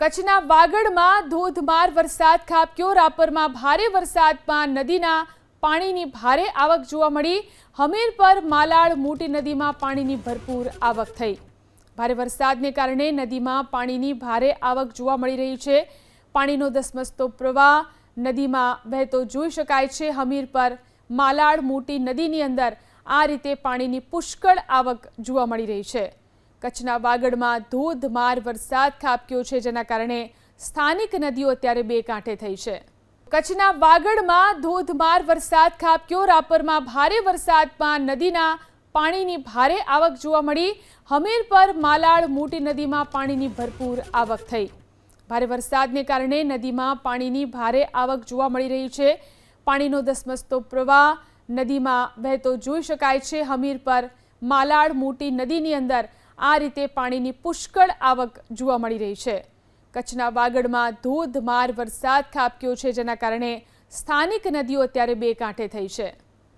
કચ્છના વાગડમાં ધોધમાર વરસાદ ખાબક્યો. રાપરમાં ભારે વરસાદમાં નદીના પાણીની ભારે આવક જોવા મળી. હમીરપર માલાડ મોટી નદીમાં પાણીની ભરપૂર આવક થઈ. ભારે વરસાદને કારણે નદીમાં પાણીની ભારે આવક જોવા મળી રહી છે. પાણીનો ધસમસતો પ્રવાહ નદીમાં વહેતો જોઈ શકાય છે. હમીરપર માલાડ મોટી નદીની અંદર આ રીતે પાણીની પુષ્કળ આવક જોવા મળી રહી છે. કચ્છના વાગડમાં ધોધમાર વરસાદ ખાબક્યો છે, જેના કારણે સ્થાનિક નદીઓ અત્યારે બે કાંઠે થઈ છે. કચ્છના વાગડમાં ધોધમાર વરસાદ ખાબક્યો રાપરમાં ભારે વરસાદમાં નદીના પાણીની ભારે આવક જોવા મળી. હમીરપર માલાડ મોટી નદીમાં પાણીની ભરપૂર આવક થઈ. ભારે વરસાદને કારણે નદીમાં પાણીની ભારે આવક જોવા મળી રહી છે. પાણીનો ધસમસતો પ્રવાહ નદીમાં વહેતો જોઈ શકાય છે. હમીરપર માલાડ મોટી નદીની અંદર આ રીતે પાણીની પુષ્કળ આવક જોવા મળી રહી છે. કચ્છના વાગડમાં ધોધમાર વરસાદ ખાબક્યો છે, જેના કારણે સ્થાનિક નદીઓ અત્યારે બે કાંઠે થઈ છે.